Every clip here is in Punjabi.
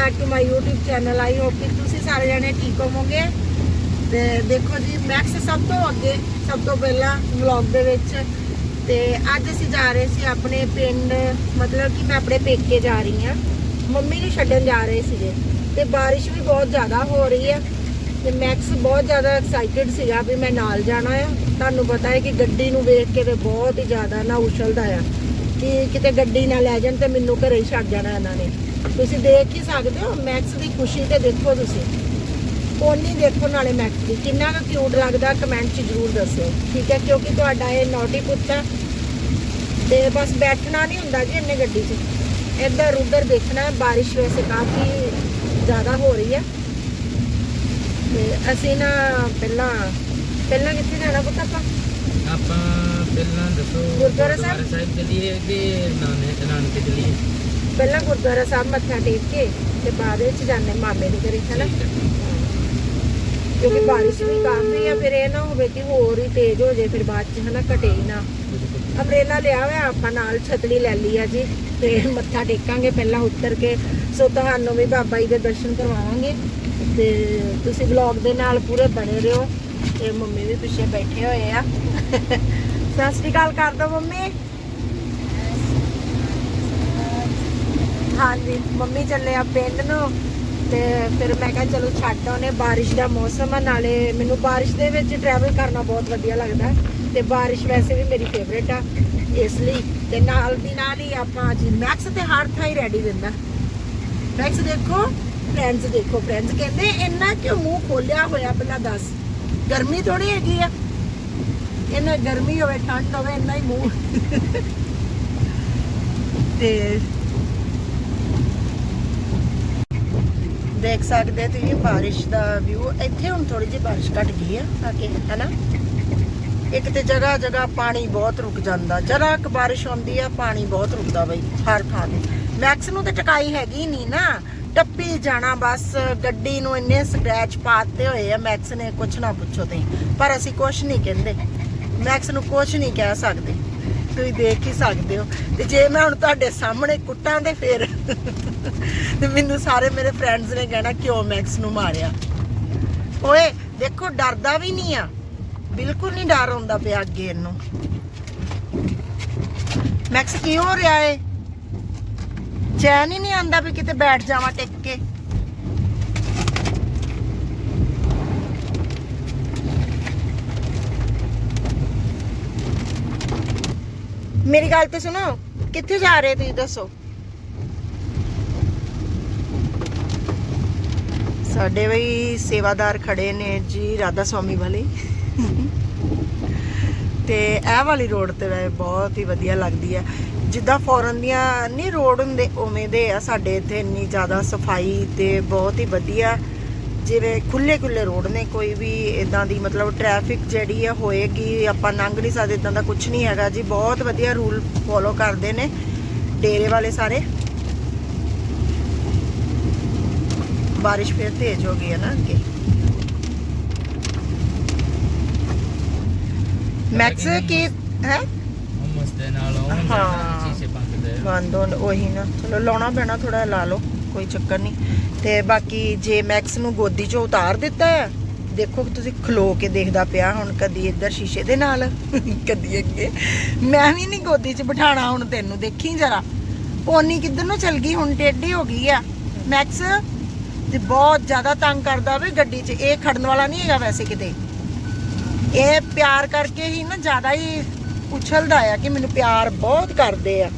Back to my YouTube channel I hope ਕਿ ਤੁਸੀਂ ਸਾਰੇ ਜਣੇ ਠੀਕ ਹੋਵੋਗੇ। ਤੇ ਦੇਖੋ ਜੀ ਮੈਕਸ ਸਭ ਤੋਂ ਅੱਗੇ, ਸਭ ਤੋਂ ਪਹਿਲਾਂ ਵਲੌਗ ਦੇ ਵਿੱਚ। ਤੇ ਅੱਜ ਅਸੀਂ ਜਾ ਰਹੇ ਸੀ ਆਪਣੇ ਪਿੰਡ, ਮਤਲਬ ਕਿ ਮੈਂ ਆਪਣੇ ਪੇਕੇ ਜਾ ਰਹੀ ਹਾਂ। ਮੰਮੀ ਨੂੰ ਛੱਡਣ ਜਾ ਰਹੇ ਸੀਗੇ। ਤੇ ਬਾਰਿਸ਼ ਵੀ ਬਹੁਤ ਜ਼ਿਆਦਾ ਹੋ ਰਹੀ ਹੈ। ਤੇ ਮੈਕਸ ਬਹੁਤ ਜ਼ਿਆਦਾ ਐਕਸਾਈਟਿਡ ਸੀਗਾ ਵੀ ਮੈਂ ਨਾਲ ਜਾਣਾ ਆ। ਤੁਹਾਨੂੰ ਪਤਾ ਹੈ ਕਿ ਗੱਡੀ ਨੂੰ ਵੇਖ ਕੇ ਤੇ ਬਹੁਤ ਹੀ ਜ਼ਿਆਦਾ ਨਾ ਉਛਲਦਾ ਆ। ਕਿ ਕਿਤੇ ਗੱਡੀ ਨਾ ਲੈ ਜਾਣ ਤੇ ਮੈਨੂੰ ਘਰੇ ਹੀ ਛੱਡ ਜਾਣਾ ਇਹਨਾਂ ਨੇ। ਤੁਸੀਂ ਦੇਖ ਹੀ ਸਕਦੇ ਹੋ ਮੈਕਸ ਦੀ ਖੁਸ਼ੀ ਤੇ ਦੇਖੋ ਤੁਸੀਂ। ਪੋਨੀ ਦੇਖੋ ਨਾਲੇ ਮੈਕਸ ਦੀ। ਕਿੰਨਾ ਕੁ ਕਿਊਟ ਲੱਗਦਾ ਕਮੈਂਟ 'ਚ ਜ਼ਰੂਰ ਦੱਸਿਓ। ਠੀਕ ਹੈ ਕਿਉਂਕਿ ਤੁਹਾਡਾ ਇਹ ਨੋਟੀ ਪੁੱਤ ਤੇ ਬਸ ਬੈਠਣਾ ਨਹੀਂ ਹੁੰਦਾ ਜੀ ਇੰਨੇ ਗੱਡੀ 'ਚ। ਇੱਧਰ ਉੱਧਰ ਦੇਖਣਾ ਬਾਰਿਸ਼ ਵੈਸੇ ਕਾਫੀ ਜ਼ਿਆਦਾ ਹੋ ਰਹੀ ਹੈ। ਤੇ ਅਸੀਂ ਨਾ ਪਹਿਲਾਂ ਪਹਿਲਾਂ ਕਿੱਥੇ ਜਾਣਾ ਪੁੱਤ ਆਪਾਂ? ਆਪਾਂ ਪਹਿਲਾਂ ਦੱਸੋ ਗੁਰਦੁਆਰਾ ਸਾਹਿਬ? ਸਾਹਿਬ ਚੱਲੀਏ ਕਿ ਨਾਨੇ ਨਾਨਕੇ ਚੱਲੀਏ ਪਹਿਲਾਂ ਗੁਰਦੁਆਰਾ ਸਾਹਿਬ ਮੱਥਾ ਟੇਕ ਕੇ ਤੇ ਬਾਅਦ ਵਿੱਚ ਜਾਂਦੇ ਮਾਮੇ ਦੇ ਘਰੇ ਹਨਾ। ਕਿਉਂਕਿ ਬਾਰਿਸ਼ ਵੀ ਕਾਫੀ ਆ ਫਿਰ ਇਹ ਨਾ ਹੋਵੇ ਕਿ ਹੋਰ ਹੀ ਤੇਜ਼ ਹੋ ਜੇ ਫਿਰ ਬਾਅਦ ਚ ਹਨਾ ਘਟੇ ਹੀ ਨਾ। ਅੰਬਰੇਲਾ ਲਿਆ ਹੋਇਆ ਆਪਾਂ ਨਾਲ ਛਤਰੀ ਲੈ ਲਈ ਆ ਜੀ ਤੇ ਮੱਥਾ ਟੇਕਾਂਗੇ ਪਹਿਲਾਂ ਉੱਤਰ ਕੇ ਸੋ ਤੁਹਾਨੂੰ ਵੀ ਬਾਬਾ ਜੀ ਦੇ ਦਰਸ਼ਨ ਕਰਵਾਵਾਂਗੇ। ਤੇ ਤੁਸੀਂ ਵਲੌਗ ਦੇ ਨਾਲ ਪੂਰੇ ਬਣੇ ਰਹੋ ਤੇ ਮੰਮੀ ਵੀ ਪਿੱਛੇ ਬੈਠੇ ਹੋਏ ਆ। ਸਤਿ ਸ਼੍ਰੀ ਅਕਾਲ ਕਰ ਦੋ ਮੰਮੀ। ਹਾਂਜੀ, ਮੰਮੀ ਚੱਲੇ ਆ ਪਿੰਡ ਨੂੰ ਤੇ ਫਿਰ ਮੈਂ ਕਿਹਾ ਚਲੋ ਛੱਡ ਆਉਨੇ ਬਾਰਿਸ਼ ਦਾ ਮੌਸਮ ਆ, ਨਾਲੇ ਮੈਨੂੰ ਬਾਰਿਸ਼ ਦੇ ਵਿੱਚ ਟਰੈਵਲ ਕਰਨਾ ਬਹੁਤ ਵਧੀਆ ਲੱਗਦਾ ਤੇ ਬਾਰਿਸ਼ ਵੈਸੇ ਵੀ ਮੇਰੀ ਫੇਵਰੇਟ ਆ, ਇਸ ਲਈ ਤੇ ਨਾਲ ਦੀ ਨਾਲ ਹੀ ਆਪਾਂ ਜੀ ਮੈਕਸ ਤੇ ਹਰ ਥਾਂ ਹੀ ਰੈਡੀ ਦਿੰਦਾ ਮੈਕਸ ਦੇਖੋ ਫਰੈਂਡਸ ਦੇਖੋ ਫਰੈਂਡਸ ਕਹਿੰਦੇ ਇੰਨਾ ਕਿਉਂ ਮੂੰਹ ਖੋਲਿਆ ਹੋਇਆ ਪਹਿਲਾਂ ਦੱਸ, ਗਰਮੀ ਥੋੜੀ ਹੈਗੀ ਆ। ਇਹਨਾਂ ਗਰਮੀ ਹੋਵੇ, ਠੰਡ ਹੋਵੇ, ਇੰਨਾ ਹੀ ਮੂੰਹ। ਤੇ ਦੇਖ ਸਕਦੇ ਤੁਸੀਂ ਬਾਰਿਸ਼ ਦਾ ਵਿਊ ਇੱਥੇ ਹੁਣ ਥੋੜੀ ਜਿਹੀ ਬਾਰਿਸ਼ ਘਟ ਗਈ ਆ ਆ ਕੇ, ਹੈਨਾ? ਇੱਕ ਤੇ ਜਗ੍ਹਾ ਜਗ੍ਹਾ ਪਾਣੀ ਬਹੁਤ ਰੁਕ ਜਾਂਦਾ। ਜਰਾ ਕੁ ਬਾਰਿਸ਼ ਹੁੰਦੀ ਆ, ਪਾਣੀ ਬਹੁਤ ਰੁਕਦਾ ਬਈ, ਹਰ ਥਾਂ ਤੇ। ਮੈਕਸ ਨੂੰ ਤੇ ਟਕਾਈ ਹੈਗੀ ਨਹੀਂ ਨਾ। ਟੱਪੀ ਜਾਣਾ ਬਸ, ਗੱਡੀ ਨੂੰ ਇੰਨੇ ਸਕ੍ਰੈਚ ਪਾਤੇ ਹੋਏ ਆ ਮੈਕਸ ਨੇ, ਕੁਛ ਨਾ ਪੁੱਛੋ ਤੇ ਪਰ ਅਸੀਂ ਕੁਛ ਨਹੀਂ ਕਹਿੰਦੇ। ਮੈਕਸ ਨੂੰ ਕੁਛ ਨਹੀਂ ਕਹਿ ਸਕਦੇ। ਤੁਸੀਂ ਦੇਖ ਹੀ ਸਕਦੇ ਹੋ। ਤੇ ਜੇ ਮੈਂ ਹੁਣ ਤੁਹਾਡੇ ਸਾਹਮਣੇ ਕੁੱਟਾਂ ਤੇ ਫੇਰ ਤੇ ਮੈਨੂੰ ਸਾਰੇ ਮੇਰੇ ਫਰੈਂਡਸ ਨੇ ਕਹਿਣਾ, ਕਿਉਂ ਮੈਕਸ ਨੂੰ ਮਾਰਿਆ? ਓਏ, ਦੇਖੋ, ਡਰਦਾ ਵੀ ਨਹੀਂ ਆ। ਬਿਲਕੁਲ ਨਹੀਂ ਡਰ ਹੁੰਦਾ ਪਿਆ ਅੱਗੇ ਇਹਨੂੰ। ਮੈਕਸ ਕੀ ਹੋ ਰਿਹਾ ਏ? ਚੈਨ ਹੀ ਨਹੀਂ ਆਂਦਾ ਵੀ ਕਿਤੇ ਬੈਠ ਜਾਵਾਂ ਟਿਕ ਕੇ। ਮੇਰੀ ਗੱਲ ਤੇ ਸੁਣੋ, ਕਿੱਥੇ ਜਾ ਰਹੇ ਤੁਸੀਂ ਦੱਸੋ? ਸਾਡੇ ਵੀ ਸੇਵਾਦਾਰ ਖੜੇ ਨੇ ਜੀ ਰਾਧਾ ਸਵਾਮੀ ਵਾਲੇ। ਤੇ ਇਹ ਵਾਲੀ ਰੋਡ ਤੇ ਬਹੁਤ ਹੀ ਵਧੀਆ ਲੱਗਦੀ ਹੈ ਜਿੱਦਾਂ ਫੋਰਨ ਦੀਆਂ ਨਹੀਂ ਰੋਡ ਹੁੰਦੇ, ਉਵੇਂ ਦੇ ਆ ਸਾਡੇ ਇੱਥੇ ਇੰਨੀ ਜ਼ਿਆਦਾ ਸਫ਼ਾਈ ਤੇ ਬਹੁਤ ਹੀ ਵਧੀਆ ਜਿਵੇਂ ਖੁੱਲੇ ਖੁੱਲੇ ਰੋਡ ਨੇ ਕੋਈ ਵੀ ਇਦਾਂ ਦੀ ਮਤਲਬ ਟ੍ਰੈਫਿਕ ਜਿਹੜੀ ਆ ਹੋਏਗੀ ਆਪਾਂ ਲੰਘ ਨਹੀਂ ਸਕਦੇ ਇਦਾਂ ਦਾ ਕੁਝ ਨਹੀਂ ਹੈਗਾ ਜੀ। ਬਹੁਤ ਵਧੀਆ ਰੂਲ ਫੋਲੋ ਕਰਦੇ ਨੇ ਡੇਰੇ ਵਾਲੇ ਸਾਰੇ। ਬਾਰਿਸ਼ ਫਿਰ ਤੇਜ਼ ਹੋ ਗਈ ਹੈ ਨਾ ਅੱਗੇ। ਮੈਕਸ ਕੀ ਹੈ? ਹੁਮਸ ਦੇ ਨਾਲ ਉਹ ਹਾਂ। ਸ਼ੀਸ਼ੇ ਪੰਕਦੇ ਬੰਦ ਉਹੀ ਨਾ। ਚਲੋ ਲਾਉਣਾ ਪੈਣਾ ਥੋੜਾ ਲਾ ਲਓ। ਕੋਈ ਚੱਕਰ ਨਹੀਂ। ਤੇ ਬਾਕੀ ਜੇ ਮੈਕਸ ਨੂੰ ਗੋਦੀ 'ਚੋਂ ਉਤਾਰ ਦਿੱਤਾ ਹੈ, ਦੇਖੋ ਤੁਸੀਂ ਖਲੋ ਕੇ ਦੇਖਦਾ ਪਿਆ ਹੁਣ ਕਦੀ ਇੱਧਰ ਸ਼ੀਸ਼ੇ ਦੇ ਨਾਲ, ਕਦੀ ਅੱਗੇ। ਮੈਂ ਵੀ ਨਹੀਂ ਗੋਦੀ 'ਚ ਬਿਠਾਣਾ ਹੁਣ ਤੈਨੂੰ, ਦੇਖੀ ਜਰਾ। ਪੋਨੀ ਕਿੱਧਰ ਨੂੰ ਚਲ ਗਈ, ਹੁਣ ਟੇਢੀ ਹੋ ਗਈ ਆ। ਮੈਕਸ, ਤੇ ਬਹੁਤ ਜ਼ਿਆਦਾ ਤੰਗ ਕਰਦਾ ਵੇ ਗੱਡੀ 'ਚ। ਇਹ ਖੜਨ ਵਾਲਾ ਨਹੀਂ ਹੈਗਾ ਵੈਸੇ ਕਿਤੇ। ਇਹ ਪਿਆਰ ਕਰਕੇ ਹੀ ਨਾ ਜ਼ਿਆਦਾ ਹੀ ਉਛਲਦਾ ਆ ਕਿ ਮੈਨੂੰ ਪਿਆਰ ਬਹੁਤ ਕਰਦੇ ਆ।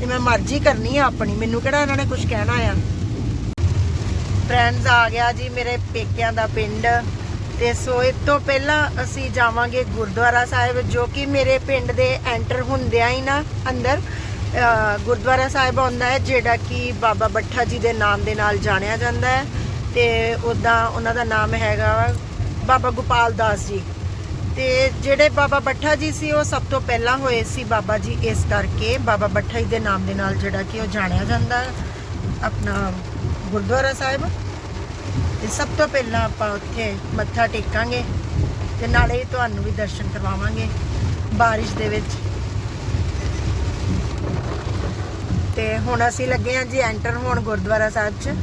ਤੇ ਮੈਂ ਮਰਜ਼ੀ ਕਰਨੀ ਆ ਆਪਣੀ, ਮੈਨੂੰ ਕਿਹੜਾ ਇਹਨਾਂ ਨੇ ਕੁਝ ਕਹਿਣਾ ਆ? ਫਰੈਂਡਸ ਆ ਗਿਆ ਜੀ ਮੇਰੇ ਪੇਕਿਆਂ ਦਾ ਪਿੰਡ ਤੇ ਸੋ ਇਸ ਤੋਂ ਪਹਿਲਾਂ ਅਸੀਂ ਜਾਵਾਂਗੇ ਗੁਰਦੁਆਰਾ ਸਾਹਿਬ, ਜੋ ਕਿ ਮੇਰੇ ਪਿੰਡ ਦੇ ਐਂਟਰ ਹੁੰਦਿਆਂ ਹੀ ਨਾ ਅੰਦਰ ਗੁਰਦੁਆਰਾ ਸਾਹਿਬ ਆਉਂਦਾ ਹੈ, ਜਿਹੜਾ ਕਿ ਬਾਬਾ ਬੱਠਾ ਜੀ ਦੇ ਨਾਮ ਦੇ ਨਾਲ ਜਾਣਿਆ ਜਾਂਦਾ ਹੈ ਤੇ ਉਦਾਂ ਉਹਨਾਂ ਦਾ ਨਾਮ ਹੈਗਾ ਵਾ ਬਾਬਾ ਗੋਪਾਲ ਦਾਸ ਜੀ। ਤੇ ਜਿਹੜੇ ਬਾਬਾ ਬੱਠਾ ਜੀ ਸੀ, ਉਹ ਸਭ ਤੋਂ ਪਹਿਲਾਂ ਹੋਏ ਸੀ ਬਾਬਾ ਜੀ, ਇਸ ਕਰਕੇ ਬਾਬਾ ਬੱਠਾ ਜੀ ਦੇ ਨਾਮ ਦੇ ਨਾਲ ਜਿਹੜਾ ਕਿ ਉਹ ਜਾਣਿਆ ਜਾਂਦਾ ਆਪਣਾ ਗੁਰਦੁਆਰਾ ਸਾਹਿਬ। ਤੇ ਸਭ ਤੋਂ ਪਹਿਲਾਂ ਆਪਾਂ ਉੱਥੇ ਮੱਥਾ ਟੇਕਾਂਗੇ ਤੇ ਨਾਲੇ ਤੁਹਾਨੂੰ ਵੀ ਦਰਸ਼ਨ ਕਰਵਾਵਾਂਗੇ ਬਾਰਿਸ਼ ਦੇ ਵਿੱਚ। ਤੇ ਹੁਣ ਅਸੀਂ ਲੱਗੇ ਹਾਂ ਜੀ ਐਂਟਰ ਹੋਣ ਗੁਰਦੁਆਰਾ ਸਾਹਿਬ 'ਚ।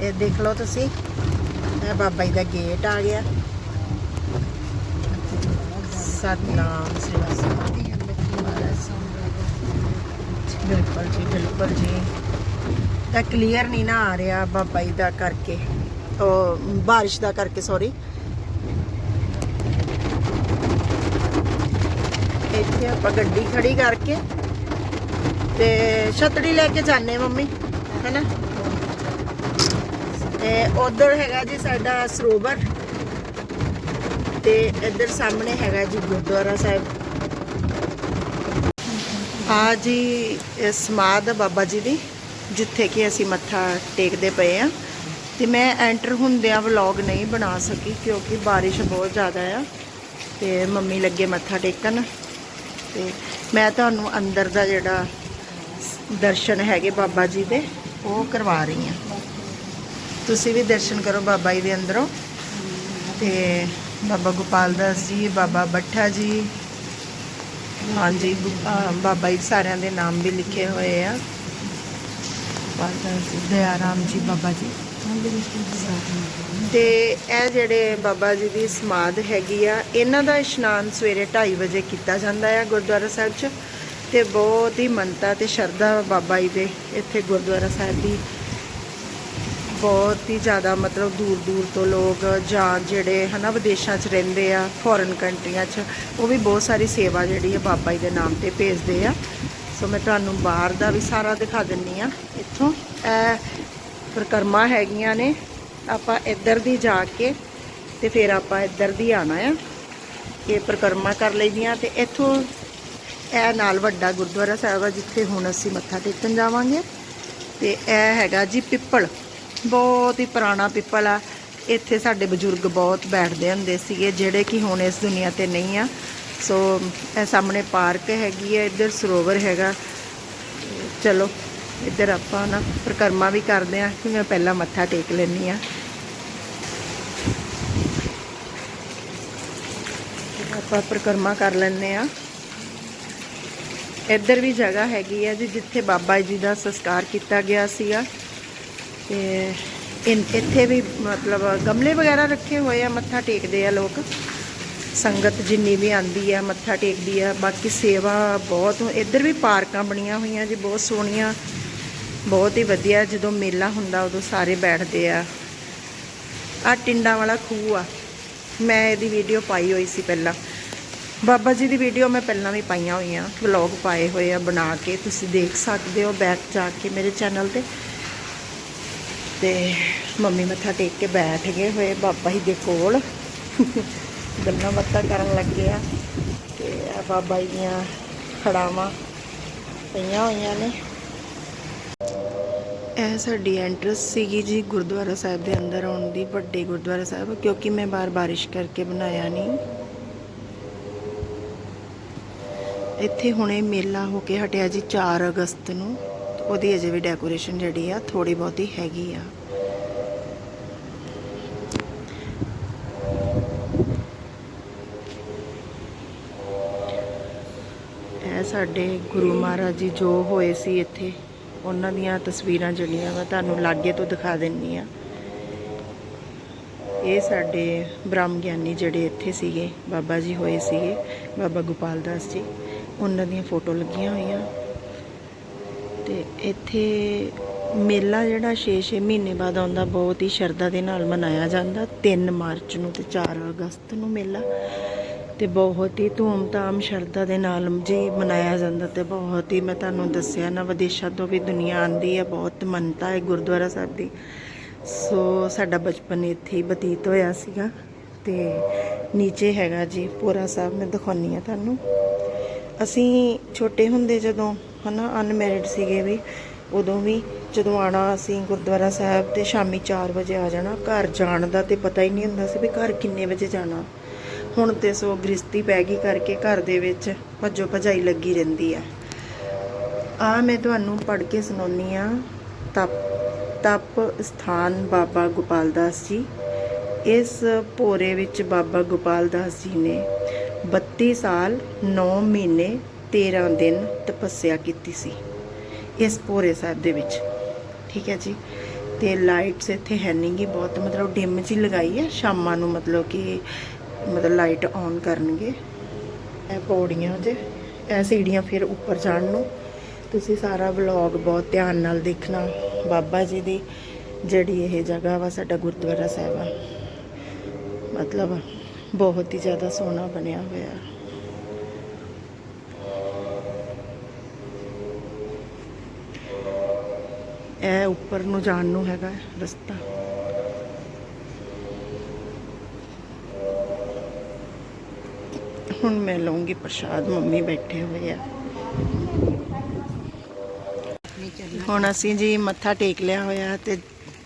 ਇਹ ਦੇਖ ਲਓ ਤੁਸੀਂ, ਇਹ ਬਾਬਾ ਜੀ ਦਾ ਗੇਟ ਆ ਗਿਆ। ਸਤਨਾਮ ਸ੍ਰੀ ਬਿਲਕੁਲ ਜੀ ਬਿਲਕੁਲ ਜੀ। ਤਾਂ ਕਲੀਅਰ ਨਹੀਂ ਨਾ ਆ ਰਿਹਾ ਬਾਬਾ ਜੀ ਦਾ ਕਰਕੇ। ਉਹ ਬਾਰਿਸ਼ ਦਾ ਕਰਕੇ ਸੌਰੀ ਇੱਥੇ ਆਪਾਂ ਗੱਡੀ ਖੜੀ ਕਰਕੇ ਤੇ ਛਤੜੀ ਲੈ ਕੇ ਜਾਣੇ ਮੰਮੀ, ਹੈਨਾ? ਤੇ ਉਧਰ ਹੈਗਾ ਜੀ ਸਾਡਾ ਸਰੋਵਰ। ਤੇ ਇੱਧਰ ਸਾਹਮਣੇ ਹੈਗਾ ਜੀ ਗੁਰਦੁਆਰਾ ਸਾਹਿਬ। ਆ ਜੀ ਸਮਾਧ ਬਾਬਾ ਜੀ ਦੀ, ਜਿੱਥੇ ਕਿ ਅਸੀਂ ਮੱਥਾ ਟੇਕਦੇ ਪਏ ਆ। ਤੇ ਮੈਂ ਐਂਟਰ ਹੁੰਦਿਆਂ ਵਲੌਗ ਨਹੀਂ ਬਣਾ ਸਕੀ, ਕਿਉਂਕਿ ਬਾਰਿਸ਼ ਬਹੁਤ ਜ਼ਿਆਦਾ ਆ ਤੇ ਮੰਮੀ ਲੱਗੇ ਮੱਥਾ ਟੇਕਣ। ਤੇ ਮੈਂ ਤੁਹਾਨੂੰ ਅੰਦਰ ਦਾ ਜਿਹੜਾ ਦਰਸ਼ਨ ਹੈਗੇ ਬਾਬਾ ਜੀ ਦੇ, ਉਹ ਕਰਵਾ ਰਹੀ ਆ। ਤੁਸੀਂ ਵੀ ਦਰਸ਼ਨ ਕਰੋ ਬਾਬਾ ਜੀ ਦੇ ਅੰਦਰੋਂ। ਤੇ ਬਾਬਾ ਗੋਪਾਲ ਦਾਸ ਜੀ, ਬਾਬਾ ਬੱਠਾ ਜੀ। ਹਾਂਜੀ ਬਾਬਾ ਜੀ ਸਾਰਿਆਂ ਦੇ ਨਾਮ ਵੀ ਲਿਖੇ ਹੋਏ ਆ। ਗੋਪਾਲ ਦਾਸ ਜੀ, ਦਇਆਰਾਮ ਜੀ, ਬਾਬਾ ਜੀ। ਤੇ ਇਹ ਜਿਹੜੇ ਬਾਬਾ ਜੀ ਦੀ ਸਮਾਧ ਹੈਗੀ ਆ, ਇਹਨਾਂ ਦਾ ਇਸ਼ਨਾਨ ਸਵੇਰੇ 2:30 ਵਜੇ ਕੀਤਾ ਜਾਂਦਾ ਆ ਗੁਰਦੁਆਰਾ ਸਾਹਿਬ 'ਚ। ਤੇ ਬਹੁਤ ਹੀ ਮੰਨਤਾ ਤੇ ਸ਼ਰਧਾ ਬਾਬਾ ਜੀ ਦੇ ਇੱਥੇ ਗੁਰਦੁਆਰਾ ਸਾਹਿਬ ਦੀ ਬਹੁਤ ਹੀ ਜ਼ਿਆਦਾ ਮਤਲਬ ਦੂਰ ਦੂਰ ਤੋਂ ਲੋਕ ਜਾਂ ਜਿਹੜੇ ਹਨਾ ਵਿਦੇਸ਼ਾਂ 'ਚ ਰਹਿੰਦੇ ਆ ਫੋਰਨ ਕੰਟਰੀਆਂ 'ਚ, ਉਹ ਵੀ ਬਹੁਤ ਸਾਰੀ ਸੇਵਾ ਜਿਹੜੀ ਹੈ ਬਾਬਾ ਜੀ ਦੇ ਨਾਮ ਤੇ ਭੇਜਦੇ ਆ। ਸੋ ਮੈਂ ਤੁਹਾਨੂੰ ਬਾਹਰ ਦਾ ਵੀ ਸਾਰਾ ਦਿਖਾ ਦਿੰਨੀ ਆ। ਇੱਥੋਂ ਇਹ ਪ੍ਰਕਰਮਾ ਹੈਗੀਆਂ ਨੇ, ਆਪਾਂ ਇੱਧਰ ਦੀ ਜਾ ਕੇ ਤੇ ਫਿਰ ਆਪਾਂ ਇੱਧਰ ਦੀ ਆਣਾ ਆ। ਇਹ ਪ੍ਰਕਰਮਾ ਕਰ ਲਈਦੀਆਂ ਤੇ ਇੱਥੋਂ ਇਹ ਨਾਲ ਵੱਡਾ ਗੁਰਦੁਆਰਾ ਸਾਹਿਬ ਆ ਜਿੱਥੇ ਹੁਣ ਅਸੀਂ ਮੱਥਾ ਟੇਕਣ ਜਾਵਾਂਗੇ। ਤੇ ਇਹ ਹੈਗਾ ਜੀ ਪਿੱਪਲ। ਬਹੁਤ ਹੀ ਪੁਰਾਣਾ ਪਿੱਪਲ ਆ। ਇੱਥੇ ਸਾਡੇ ਬਜ਼ੁਰਗ ਬਹੁਤ ਬੈਠਦੇ ਹੁੰਦੇ ਸੀਗੇ, ਜਿਹੜੇ ਕਿ ਹੁਣ ਇਸ ਦੁਨੀਆ ਤੇ ਨਹੀਂ ਆ। ਸੋ, ਇਹ ਸਾਹਮਣੇ ਪਾਰਕ ਹੈਗੀ ਹੈ ਇੱਧਰ ਸਰੋਵਰ ਹੈਗਾ। ਚਲੋ, ਇੱਧਰ ਆਪਾਂ ਨਾ ਪ੍ਰਕਰਮਾ ਵੀ ਕਰਦੇ ਆ, ਕਿ ਮੈਂ ਪਹਿਲਾਂ ਮੱਥਾ ਟੇਕ ਲੈਣੀ ਆ। ਆਪਾਂ ਪ੍ਰਕਰਮਾ ਕਰ ਲੈਣੇ ਆ। ਇੱਧਰ ਵੀ ਜਗ੍ਹਾ ਹੈਗੀ ਆ ਜੀ, ਜਿੱਥੇ ਬਾਬਾ ਜੀ ਦਾ ਸੰਸਕਾਰ ਕੀਤਾ ਗਿਆ ਸੀਗਾ। ਤੇ ਇਨ- ਇੱਥੇ ਵੀ ਮਤਲਬ ਗਮਲੇ ਵਗੈਰਾ ਰੱਖੇ ਹੋਏ ਆ, ਮੱਥਾ ਟੇਕਦੇ ਆ ਲੋਕ। ਸੰਗਤ ਜਿੰਨੀ ਵੀ ਆਂਦੀ ਆ, ਮੱਥਾ ਟੇਕਦੀ ਆ, ਬਾਕੀ ਸੇਵਾ ਬਹੁਤ, ਇੱਧਰ ਵੀ ਪਾਰਕਾਂ ਬਣੀਆਂ ਹੋਈਆਂ ਜੀ, ਬਹੁਤ ਸੋਹਣੀਆਂ, ਬਹੁਤ ਹੀ ਵਧੀਆ, ਜਦੋਂ ਮੇਲਾ ਹੁੰਦਾ ਉਦੋਂ ਸਾਰੇ ਬੈਠਦੇ ਆ। ਆ ਟਿੰਡਾਂ ਵਾਲਾ ਖੂਹ ਆ, ਮੈਂ ਇਹਦੀ ਵੀਡੀਓ ਪਾਈ ਹੋਈ ਸੀ ਪਹਿਲਾਂ। ਬਾਬਾ ਜੀ ਦੀ ਵੀਡੀਓ ਮੈਂ ਪਹਿਲਾਂ ਵੀ ਪਾਈਆਂ ਹੋਈਆਂ, ਵਲੌਗ ਪਾਏ ਹੋਏ ਆ ਬਣਾ ਕੇ, ਤੁਸੀਂ ਦੇਖ ਸਕਦੇ ਹੋ ਬੈਕ ਜਾ ਕੇ ਮੇਰੇ ਚੈਨਲ ਤੇ। ਤੇ ਮੰਮੀ ਮੱਥਾ ਟੇਕ ਕੇ ਬੈਠ ਗਏ ਹੋਏ ਬਾਬਾ ਜੀ ਦੇ ਕੋਲ। ਗੱਲਾਂ ਬਾਤਾਂ ਕਰਨ ਲੱਗੇ ਆ ਤੇ ਆ ਬਾਬਾ ਜੀ ਦੀਆਂ ਖੜਾਵਾਂ ਪਈਆਂ ਹੋਈਆਂ ਨੇ। ਇਹ ਸਾਡੀ ਐਂਟਰਸ ਸੀਗੀ ਜੀ ਗੁਰਦੁਆਰਾ ਸਾਹਿਬ ਦੇ ਅੰਦਰ ਆਉਣ ਦੀ, ਵੱਡੇ ਗੁਰਦੁਆਰਾ ਸਾਹਿਬ, ਕਿਉਂਕਿ ਮੈਂ ਬਾਹਰ ਬਾਰਿਸ਼ ਕਰਕੇ ਬਣਾਇਆ ਨਹੀਂ ਇੱਥੇ ਹੁਣੇ ਮੇਲਾ ਹੋ ਕੇ ਹਟਿਆ ਜੀ 4 ਅਗਸਤ ਨੂੰ, ਉਹਦੀ ਅਜੇ ਵੀ ਡੈਕੋਰੇਸ਼ਨ ਜਿਹੜੀ ਆ ਥੋੜੀ ਬਹੁਤੀ ਹੈਗੀ ਆ। ਇਹ ਸਾਡੇ ਗੁਰੂ ਮਹਾਰਾਜ ਜੀ ਜੋ ਹੋਏ ਸੀ ਇੱਥੇ, ਉਹਨਾਂ ਦੀਆਂ ਤਸਵੀਰਾਂ ਜਿਹੜੀਆਂ ਵਾ ਤੁਹਾਨੂੰ ਲਾਗੇ ਤੋਂ ਦਿਖਾ ਦਿੰਨੀ ਆ ਇਹ ਸਾਡੇ ਬ੍ਰਹਮ ਗਿਆਨੀ ਜਿਹੜੇ ਇੱਥੇ ਸੀਗੇ, ਬਾਬਾ ਜੀ ਹੋਏ ਸੀਗੇ, ਬਾਬਾ ਗੋਪਾਲ ਦਾਸ ਜੀ, ਉਹਨਾਂ ਦੀਆਂ ਫੋਟੋ ਲੱਗੀਆਂ ਹੋਈਆਂ। ਤੇ ਇੱਥੇ ਮੇਲਾ ਜਿਹੜਾ 6-6 ਮਹੀਨੇ ਬਾਅਦ ਆਉਂਦਾ, ਬਹੁਤ ਹੀ ਸ਼ਰਧਾ ਦੇ ਨਾਲ ਮਨਾਇਆ ਜਾਂਦਾ। 3 ਮਾਰਚ ਨੂੰ ਤੇ 4 ਅਗਸਤ ਨੂੰ ਮੇਲਾ। ਤੇ ਬਹੁਤ ਹੀ ਧੂਮ-ਧਾਮ ਸ਼ਰਧਾ ਦੇ ਨਾਲ ਜੀ ਮਨਾਇਆ ਜਾਂਦਾ ਤੇ ਬਹੁਤ ਹੀ ਮੈਂ ਤੁਹਾਨੂੰ ਦੱਸਿਆ ਨਾ, ਵਿਦੇਸ਼ਾਂ ਤੋਂ ਵੀ ਦੁਨੀਆ ਆਂਦੀ ਹੈ, ਬਹੁਤ ਮੰਨਤਾ ਹੈ ਗੁਰਦੁਆਰਾ ਸਾਹਿਬ ਦੀ। ਸੋ ਸਾਡਾ ਬਚਪਨ ਇੱਥੇ ਹੀ ਬਤੀਤ ਹੋਇਆ ਸੀਗਾ ਤੇ ਨੀਚੇ ਹੈਗਾ ਜੀ ਪੂਰਾ ਸਾਹਿਬ, ਮੈਂ ਦਿਖਾਉਣੀ ਆ ਤੁਹਾਨੂੰ। ਅਸੀਂ ਛੋਟੇ ਹੁੰਦੇ ਜਦੋਂ ਹਨਾ ਅਨਮੈਰਿਡ ਸੀਗੇ ਵੀ, ਉਦੋਂ ਵੀ ਜਦੋਂ ਆਣਾ ਅਸੀਂ ਗੁਰਦੁਆਰਾ ਸਾਹਿਬ ਤੇ ਸ਼ਾਮੀ 4 ਵਜੇ ਆ ਜਾਣਾ, ਘਰ ਜਾਣ ਦਾ ਤੇ ਪਤਾ ਹੀ ਨਹੀਂ ਹੁੰਦਾ ਸੀ ਵੀ ਘਰ ਕਿੰਨੇ ਵਜੇ ਜਾਣਾ। ਹੁਣ ਤੇ ਸੋ ਗ੍ਰਿਸ਼ਤੀ ਪੈ ਗਈ ਕਰਕੇ ਘਰ ਦੇ ਵਿੱਚ ਭੱਜੋ ਭਜਾਈ ਲੱਗੀ ਰਹਿੰਦੀ ਆ। ਆ ਮੈਂ ਤੁਹਾਨੂੰ ਪੜ੍ਹ ਕੇ ਸੁਣਾਉਣੀ ਆ। ਤਪ ਤਪ ਸਥਾਨ ਬਾਬਾ ਗੋਪਾਲ ਦਾਸ ਜੀ। ਇਸ ਭੋਰੇ ਵਿੱਚ ਬਾਬਾ ਗੋਪਾਲ ਦਾਸ ਜੀ ਨੇ 32 ਸਾਲ 9 ਮਹੀਨੇ 13 ਦਿਨ ਤਪੱਸਿਆ ਕੀਤੀ ਸੀ ਇਸ ਭੋਰੇ ਸਾਹਿਬ ਦੇ ਵਿੱਚ। ਠੀਕ ਹੈ ਜੀ? ਤੇ ਲਾਈਟਸ ਇੱਥੇ ਹੈ ਨਹੀਂ ਗੀ, ਬਹੁਤ ਮਤਲਬ ਡਿਮ ਜੀ ਲਗਾਈ ਹੈ ਸ਼ਾਮਾਂ ਨੂੰ ਮਤਲਬ ਕਿ ਮਤਲਬ ਲਾਈਟ ਆਨ ਕਰਨਗੇ। ਇਹ ਪੌੜੀਆਂ ਜੇ, ਇਹ ਸੀੜੀਆਂ ਫਿਰ ਉੱਪਰ ਜਾਣ ਨੂੰ। ਤੁਸੀਂ ਸਾਰਾ ਵਲੌਗ ਬਹੁਤ ਧਿਆਨ ਨਾਲ ਦੇਖਣਾ। ਬਾਬਾ ਜੀ ਦੀ ਜਿਹੜੀ ਇਹ ਜਗ੍ਹਾ ਵਾ ਸਾਡਾ ਗੁਰਦੁਆਰਾ ਸਾਹਿਬ ਆ। ਮਤਲਬ ਬਹੁਤ ਹੀ ਜ਼ਿਆਦਾ ਸੋਹਣਾ ਬਣਿਆ ਹੋਇਆ। ਇਹ ਉੱਪਰ ਨੂੰ ਜਾਣ ਨੂੰ ਹੈਗਾ ਰਸਤਾ। ਹੁਣ ਮੈਂ ਲਵਾਂਗੀ ਪ੍ਰਸ਼ਾਦ, ਮੰਮੀ ਬੈਠੇ ਹੋਏ ਆ। ਹੁਣ ਅਸੀਂ ਜੀ ਮੱਥਾ ਟੇਕ ਲਿਆ ਹੋਇਆ ਤੇ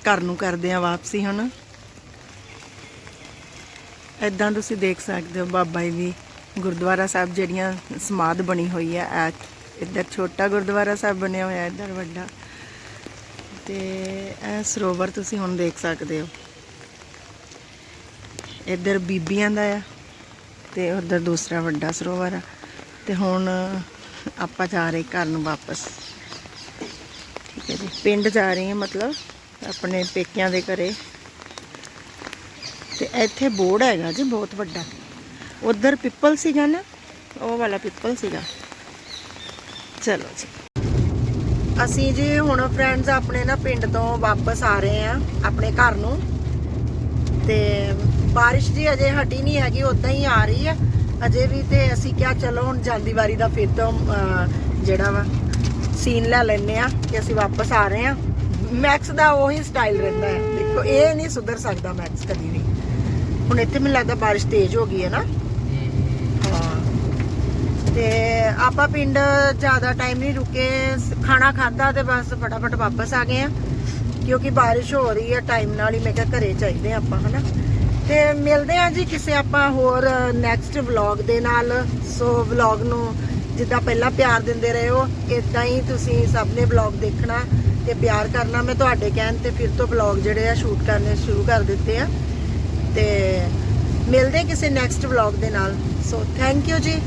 ਘਰ ਨੂੰ ਕਰਦੇ ਆ ਵਾਪਸੀ ਹੁਣ। ਇਦਾਂ ਤੁਸੀਂ ਦੇਖ ਸਕਦੇ ਹੋ ਬਾਬਾ ਜੀ ਦੀ ਗੁਰਦੁਆਰਾ ਸਾਹਿਬ ਜਿਹੜੀਆਂ ਸਮਾਧ ਬਣੀ ਹੋਈ ਆ ਇੱਧਰ ਛੋਟਾ ਗੁਰਦੁਆਰਾ ਸਾਹਿਬ ਬਣਿਆ ਹੋਇਆ, ਇੱਧਰ ਵੱਡਾ। ਤੇ ਇਹ ਸਰੋਵਰ ਤੁਸੀਂ ਹੁਣ ਦੇਖ ਸਕਦੇ ਹੋ। ਇੱਧਰ ਬੀਬੀਆਂ ਦਾ ਆ। ਤੇ ਉਧਰ ਦੂਸਰਾ ਵੱਡਾ ਸਰੋਵਰ ਆ। ਤੇ ਹੁਣ ਆਪਾਂ ਜਾ ਰਹੇ ਘਰ ਨੂੰ ਵਾਪਸ। ਠੀਕ ਹੈ ਜੀ। ਪਿੰਡ ਜਾ ਰਹੇ ਹਾਂ ਮਤਲਬ ਆਪਣੇ ਪੇਕਿਆਂ ਦੇ ਘਰੇ। ਤੇ ਇੱਥੇ ਬੋਰਡ ਹੈਗਾ ਜੀ ਬਹੁਤ ਵੱਡਾ। ਉਧਰ ਪਿੱਪਲ ਸੀਗਾ ਨਾ, ਉਹ ਵਾਲਾ ਪਿੱਪਲ ਸੀਗਾ। ਚਲੋ ਜੀ। ਅਸੀਂ ਜੀ ਹੁਣ ਫਰੈਂਡਸ ਆਪਣੇ ਨਾ ਪਿੰਡ ਤੋਂ ਵਾਪਸ ਆ ਰਹੇ ਆ ਆਪਣੇ ਘਰ ਨੂੰ। ਤੇ ਬਾਰਿਸ਼ ਜੀ ਅਜੇ ਹਟੀ ਨਹੀਂ ਹੈਗੀ ਉਦਾਂ ਹੀ ਆ ਰਹੀ ਹੈ। ਅਜੇ ਵੀ ਤੇ ਅਸੀਂ ਕਿਹਾ ਚਲੋ ਹੁਣ ਜਾਂਦੀ ਦਾ ਫਿਰ ਤੋਂ ਜਿਹੜਾ ਵਾ ਸੀਨ ਲੈ ਲੈਨੇ ਆ ਕਿ ਅਸੀਂ ਵਾਪਸ ਆ ਰਹੇ ਆ ਮੈਕਸ ਦਾ ਉਹੀ ਸਟਾਈਲ ਰਹਿੰਦਾ ਹੈ। ਦੇਖੋ, ਇਹ ਨਹੀਂ ਸੁਧਰ ਸਕਦਾ ਮੈਕਸ ਕਦੀ ਵੀ। ਹੁਣ ਇੱਥੇ ਮੈਨੂੰ ਲੱਗਦਾ ਬਾਰਿਸ਼ ਤੇਜ਼ ਹੋ ਗਈ ਹੈ ਨਾ। ਹਾਂ। ਤੇ ਆਪਾਂ ਪਿੰਡ ਜ਼ਿਆਦਾ ਟਾਈਮ ਨਹੀਂ ਰੁਕੇ, ਖਾਣਾ ਖਾਦਾ ਤੇ ਬਸ ਫਟਾਫਟ ਵਾਪਸ ਆ ਗਏ ਆ ਕਿਉਂਕਿ ਬਾਰਿਸ਼ ਹੋ ਰਹੀ ਹੈ ਟਾਈਮ ਨਾਲ ਹੀ ਮੈਂ ਕਿਹਾ ਘਰੇ ਚਾਹੀਦੇ ਆ ਆਪਾਂ, ਹਨਾ। ਤੇ ਮਿਲਦੇ ਆ ਜੀ ਕਿਸੇ ਆਪਾਂ ਹੋਰ ਨੈਕਸਟ ਵਲੌਗ ਦੇ ਨਾਲ। ਸੋ ਵਲੌਗ ਨੂੰ ਜਿੱਦਾਂ ਪਹਿਲਾਂ ਪਿਆਰ ਦਿੰਦੇ ਰਹੇ ਹੋ ਇਦਾਂ ਹੀ ਤੁਸੀਂ ਸਭ ਨੇ ਵਲੌਗ ਦੇਖਣਾ ਤੇ ਪਿਆਰ ਕਰਨਾ। ਮੈਂ ਤੁਹਾਡੇ ਕਹਿਣ ਤੇ ਫਿਰ ਤੋਂ ਵਲੌਗ ਜਿਹੜੇ ਆ ਸ਼ੂਟ ਕਰਨੇ ਸ਼ੁਰੂ ਕਰ ਦਿੱਤੇ ਆ। ਤੇ ਮਿਲਦੇ ਕਿਸੇ ਨੈਕਸਟ ਵਲੌਗ ਦੇ ਨਾਲ। ਸੋ ਥੈਂਕ ਯੂ ਜੀ।